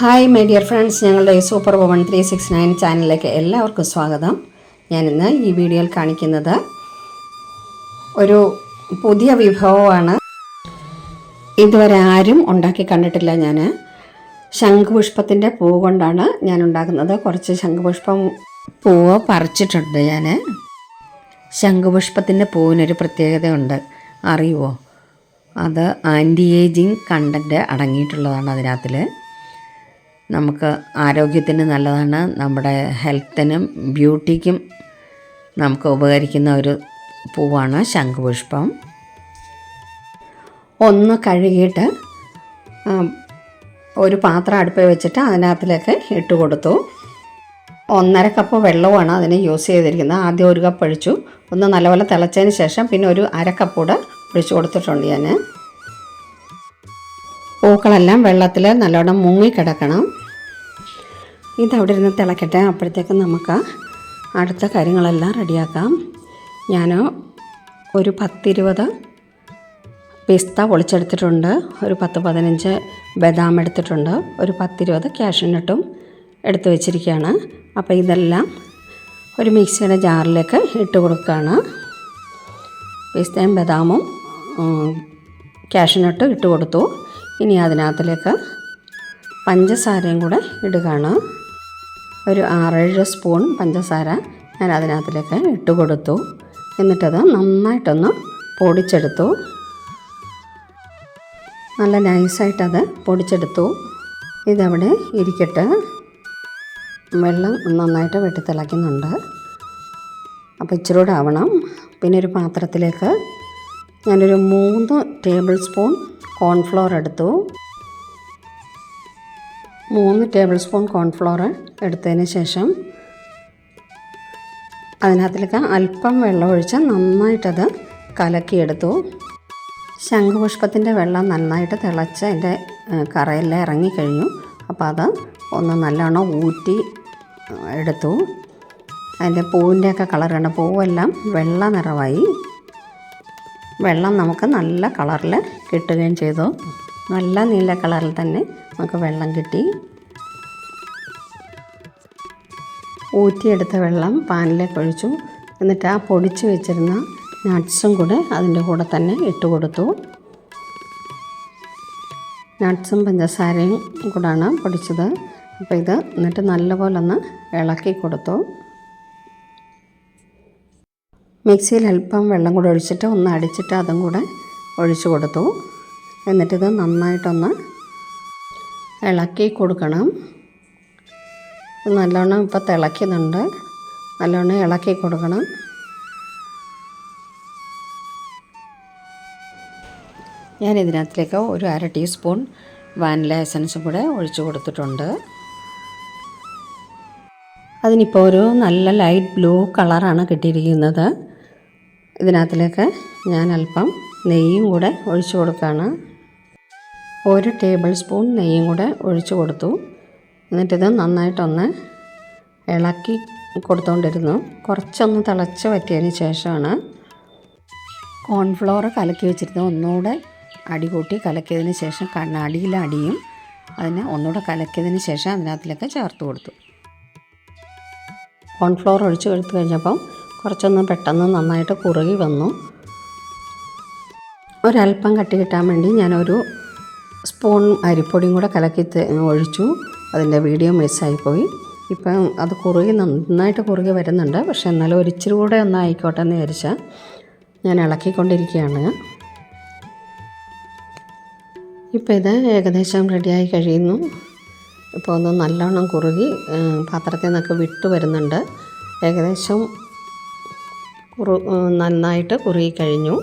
Hi my dear friends ഞങ്ങളുടെ super woman three six nine ചാനലിലേക്ക് എല്ലാവർക്കും സ്വാഗതം. ഞാനിന്ന് ഈ വീഡിയോയിൽ കാണിക്കുന്നത് ഒരു പുതിയ വിഭവമാണ്. ഇതുവരെ ആരും ഉണ്ടാക്കി കണ്ടിട്ടില്ല ഞാൻ ശംഖുപുഷ്പത്തിന്റെ പൂ കൊണ്ടാണ് ഞാൻ ഉണ്ടാക്കുന്നത്. കുറച്ച് ശംഖുപുഷ്പം പൂവ് പറിച്ചിട്ടുണ്ട് ഞാൻ ശംഖുപുഷ്പത്തിന്റെ പൂവിനൊരു പ്രത്യേകതയുണ്ട്. അറിയുമോ അത് ആന്റി ഏജിങ് കണ്ടന്റ് അടങ്ങിയിട്ടുള്ളതാണ് അതിനകത്തിൽ നമുക്ക് ആരോഗ്യത്തിന് നല്ലതാണ്. നമ്മുടെ ഹെൽത്തിനും ബ്യൂട്ടിക്കും നമുക്ക് ഉപകരിക്കുന്ന ഒരു പൂവാണ് ശംഖുപുഷ്പം. ഒന്ന് കഴുകിയിട്ട് ഒരു പാത്രം അടുപ്പിൽ വെച്ചിട്ട് അതിനകത്തിലേക്ക് ഇട്ട് കൊടുത്തു. ഒന്നര കപ്പ് വെള്ളവുമാണ് അതിന് യൂസ് ചെയ്തിരിക്കുന്നത്. ആദ്യം ഒരു കപ്പ് ഒഴിച്ചു. ഒന്ന് നല്ലപോലെ തിളച്ചതിന് ശേഷം പിന്നെ ഒരു അര കപ്പ് കൂടെ ഒഴിച്ചു കൊടുത്തിട്ടുണ്ട് ഞാൻ പൂക്കളെല്ലാം വെള്ളത്തിൽ നല്ലോണം മുങ്ങിക്കിടക്കണം. ഇതവിടെ ഇരുന്ന് തിളക്കട്ടെ. അപ്പോഴത്തേക്ക് നമുക്ക് അടുത്ത കാര്യങ്ങളെല്ലാം റെഡിയാക്കാം. ഞാൻ ഒരു പത്തിരുപത് പിസ്ത പൊളിച്ചെടുത്തിട്ടുണ്ട്. ഒരു പത്ത് പതിനഞ്ച് ബദാം എടുത്തിട്ടുണ്ട്. ഒരു പത്തിരുപത് ക്യാഷ്നട്ടും എടുത്തു വെച്ചിരിക്കുകയാണ്. അപ്പോൾ ഇതെല്ലാം ഒരു മിക്സിയുടെ ജാറിലേക്ക് ഇട്ട് കൊടുക്കുകയാണ്. പിസ്തയും ബദാമും ക്യാഷ്നട്ടും ഇട്ട് കൊടുത്തു. ഇനി അതിനകത്തിലേക്ക് പഞ്ചസാരയും കൂടെ ഇടുകയാണ്. ഒരു ആറേഴ് സ്പൂൺ പഞ്ചസാര ഞാൻ അതിനകത്തിലേക്ക് ഇട്ട് കൊടുത്തു. എന്നിട്ടത് നന്നായിട്ടൊന്ന് പൊടിച്ചെടുത്തു. നല്ല നൈസായിട്ടത് പൊടിച്ചെടുത്തു. ഇതവിടെ ഇരിക്കട്ട്. വെള്ളം നന്നായിട്ട് വെട്ടിത്തിളയ്ക്കുന്നുണ്ട് അപ്പോൾ ഇച്ചിരി കൂടെ ആവണം. പിന്നെ ഒരു പാത്രത്തിലേക്ക് ഞാനൊരു മൂന്ന് ടേബിൾ സ്പൂൺ കോൺഫ്ലോർ എടുത്തു. മൂന്ന് ടേബിൾ സ്പൂൺ കോൺഫ്ലോർ എടുത്തതിന് ശേഷം അതിനകത്തിലേക്ക് അല്പം വെള്ളമൊഴിച്ച് നന്നായിട്ടത് കലക്കിയെടുത്തു. ശംഖുപുഷ്പത്തിന്റെ വെള്ളം നന്നായിട്ട് തിളച്ച് അതിന്റെ കറയെല്ലാം ഇറങ്ങിക്കഴിഞ്ഞു അപ്പോൾ അത് ഒന്ന് നല്ലോണം ഊറ്റി എടുത്തു. അതിന്റെ പൂവിന്റെയൊക്കെ കളർ കണ്ട പൂവെല്ലാം വെള്ള നിറമായി. വെള്ളം നമുക്ക് നല്ല കളറിൽ കിട്ടുകയും ചെയ്തു. നല്ല നീല കളറിൽ തന്നെ നമുക്ക് വെള്ളം കിട്ടി. ഊറ്റിയെടുത്ത വെള്ളം പാനിലേക്ക് ഒഴിച്ചു. എന്നിട്ട് ആ പൊടിച്ച് വെച്ചിരുന്ന നട്ട്സും കൂടെ അതിന്റെ കൂടെ തന്നെ ഇട്ട് കൊടുത്തു. നട്ട്സും പഞ്ചസാരയും കൂടാണ് പൊടിച്ചത്. അപ്പോൾ ഇത് എന്നിട്ട് നല്ലപോലെ ഒന്ന് ഇളക്കി കൊടുത്തു. മിക്സിയിൽ അല്പം വെള്ളം കൂടെ ഒഴിച്ചിട്ട് ഒന്ന് അടിച്ചിട്ട് അതും കൂടെ ഒഴിച്ചു കൊടുത്തു. എന്നിട്ടിത് നന്നായിട്ടൊന്ന് ഇളക്കി കൊടുക്കണം. നല്ലോണം ഇപ്പോൾ തിളയ്ക്കുന്നുണ്ട്. നല്ലോണം ഇളക്കി കൊടുക്കണം. ഞാൻ ഇതിനകത്തേക്ക് ഒരു അര ടീസ്പൂൺ വാനില എസൻസും കൂടെ ഒഴിച്ചു കൊടുത്തിട്ടുണ്ട്. അതിനിപ്പോൾ ഒരു നല്ല ലൈറ്റ് ബ്ലൂ കളറാണ് കിട്ടിയിരിക്കുന്നത്. ഇതിനകത്തിലേക്ക് ഞാൻ അല്പം നെയ്യും കൂടെ ഒഴിച്ചു കൊടുക്കുകയാണ്. ഒരു ടേബിൾ സ്പൂൺ നെയ്യും കൂടെ ഒഴിച്ചു കൊടുത്തു. എന്നിട്ടിത് നന്നായിട്ടൊന്ന് ഇളക്കി കൊടുത്തുകൊണ്ടിരുന്നു കുറച്ചൊന്ന് തിളച്ച് പറ്റിയതിന് ശേഷമാണ് കോൺഫ്ലോർ കലക്കി വെച്ചിരുന്നത്. ഒന്നുകൂടെ അടി കൂട്ടി കലക്കിയതിന് ശേഷം കണ്ണാടിയിലടിയും അതിനെ ഒന്നുകൂടെ കലക്കിയതിന് ശേഷം അതിനകത്തിലേക്ക് ചേർത്ത് കൊടുത്തു. കോൺഫ്ലോർ ഒഴിച്ച് എടുത്തു കഴിഞ്ഞപ്പം കുറച്ചൊന്ന് പെട്ടെന്ന് നന്നായിട്ട് കുറുകി വന്നു. ഒരല്പം കട്ടി കിട്ടാൻ വേണ്ടി ഞാനൊരു സ്പൂൺ അരിപ്പൊടിയും കൂടെ കലക്കി ഒഴിച്ചു. അതിന്റെ വീഡിയോ മിസ്സായിപ്പോയി. ഇപ്പം അത് കുറുകി നന്നായിട്ട് കുറുകി വരുന്നുണ്ട്. പക്ഷേ എന്നാലും ഒരിച്ചിരി കൂടെ ഒന്ന് ആയിക്കോട്ടെ എന്ന് വിചാരിച്ചാൽ ഞാൻ ഇളക്കിക്കൊണ്ടിരിക്കുകയാണ്. ഇപ്പോൾ ഇത് ഏകദേശം റെഡിയായി കഴിയുന്നു. ഇപ്പോൾ ഒന്ന് നല്ലോണം കുറുകി പാത്രത്തിൽ നിന്നൊക്കെ വിട്ടു വരുന്നുണ്ട്. ഏകദേശം നന്നായിട്ട് കുറുകി കഴിഞ്ഞു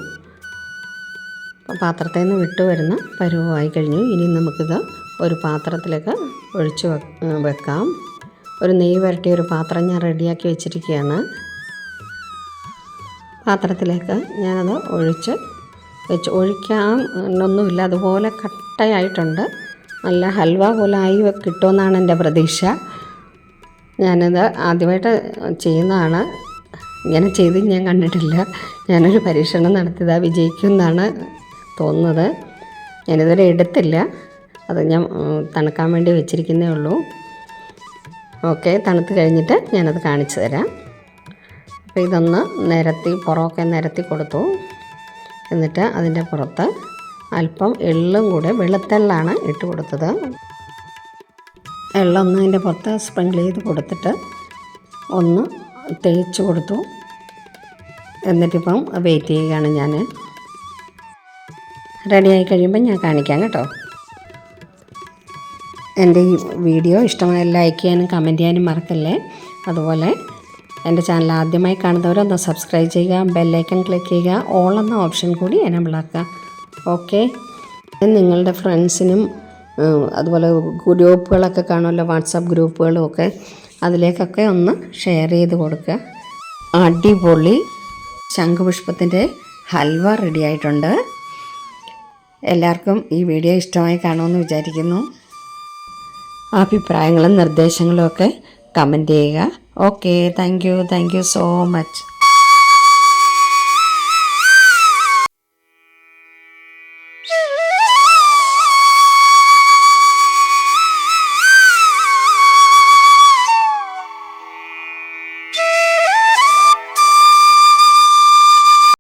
പാത്രത്തിൽ നിന്ന് വിട്ട് വരുന്ന പരുവമായി കഴിഞ്ഞു. ഇനി നമുക്കിത് ഒരു പാത്രത്തിലേക്ക് ഒഴിച്ച് വെക്കാം. ഒരു നെയ്യ് വരട്ടിയ ഒരു പാത്രം ഞാൻ റെഡിയാക്കി വെച്ചിരിക്കുകയാണ്. പാത്രത്തിലേക്ക് ഞാനത് ഒഴിച്ച് വെച്ച്. ഒഴിക്കാൻ ഒന്നുമില്ല അതുപോലെ കട്ടയായിട്ടുണ്ട്. നല്ല ഹൽവ പോലെ ആയി കിട്ടുമെന്നാണ് എന്റെ പ്രതീക്ഷ. ഞാനത് ആദ്യമായിട്ട് ചെയ്യുന്നതാണ്. ഇങ്ങനെ ചെയ്ത് ഞാൻ കണ്ടിട്ടില്ല. ഞാനൊരു പരീക്ഷണം വിജയിക്കും ന്നാണ തോന്നുന്നത്. ഞാനിതുവരെ എടുത്തില്ല. അത് ഞാൻ തണുക്കാൻ വേണ്ടി വെച്ചിരിക്കുന്നേ ഉള്ളൂ. ഓക്കെ തണുത്ത് കഴിഞ്ഞിട്ട് ഞാനത് കാണിച്ചു തരാം. അപ്പോൾ ഇതൊന്ന് നിരത്തി പുറമൊക്കെ നിരത്തി കൊടുത്തു. എന്നിട്ട് അതിന്റെ പുറത്ത് അല്പം എള്ളും കൂടെ വെളുത്തെള്ളാണ് ഇട്ട് കൊടുത്തത്. എള്ളൊന്ന് അതിന്റെ പുറത്ത് സ്പ്രിങ്കിൾ ചെയ്ത് കൊടുത്തിട്ട് ഒന്ന് തേച്ച് കൊടുത്തു. എന്നിട്ടിപ്പം വെയിറ്റ് ചെയ്യുകയാണ് ഞാൻ റെഡിയായി കഴിയുമ്പോൾ ഞാൻ കാണിക്കാം കേട്ടോ. എന്റെ ഈ വീഡിയോ ഇഷ്ടമായ ലൈക്ക് ചെയ്യാനും കമന്റ് ചെയ്യാനും മറക്കല്ലേ? അതുപോലെ എന്റെ ചാനൽ ആദ്യമായി കാണുന്നവരൊന്ന് സബ്സ്ക്രൈബ് ചെയ്യുക ബെല്ലൈക്കൺ ക്ലിക്ക് ചെയ്യുക ഓൾ എന്ന ഓപ്ഷൻ കൂടി എനേബിൾ ആക്കുക. ഓക്കെ നിങ്ങളുടെ ഫ്രണ്ട്സിനും അതുപോലെ ഗ്രൂപ്പുകളൊക്കെ കാണുമല്ലോ വാട്സാപ്പ് ഗ്രൂപ്പുകളും ഒക്കെ. അതിലേക്കൊക്കെ ഒന്ന് ഷെയർ ചെയ്ത് കൊടുക്കുക. അടിപൊളി ശംഖുപുഷ്പത്തിന്റെ ഹൽവ റെഡി ആയിട്ടുണ്ട് എല്ലാവർക്കും ഈ വീഡിയോ ഇഷ്ടമായി കാണുമെന്ന് വിചാരിക്കുന്നു. അഭിപ്രായങ്ങളും നിർദ്ദേശങ്ങളും ഒക്കെ കമന്റ് ചെയ്യുക. Okay thank you thank you so much.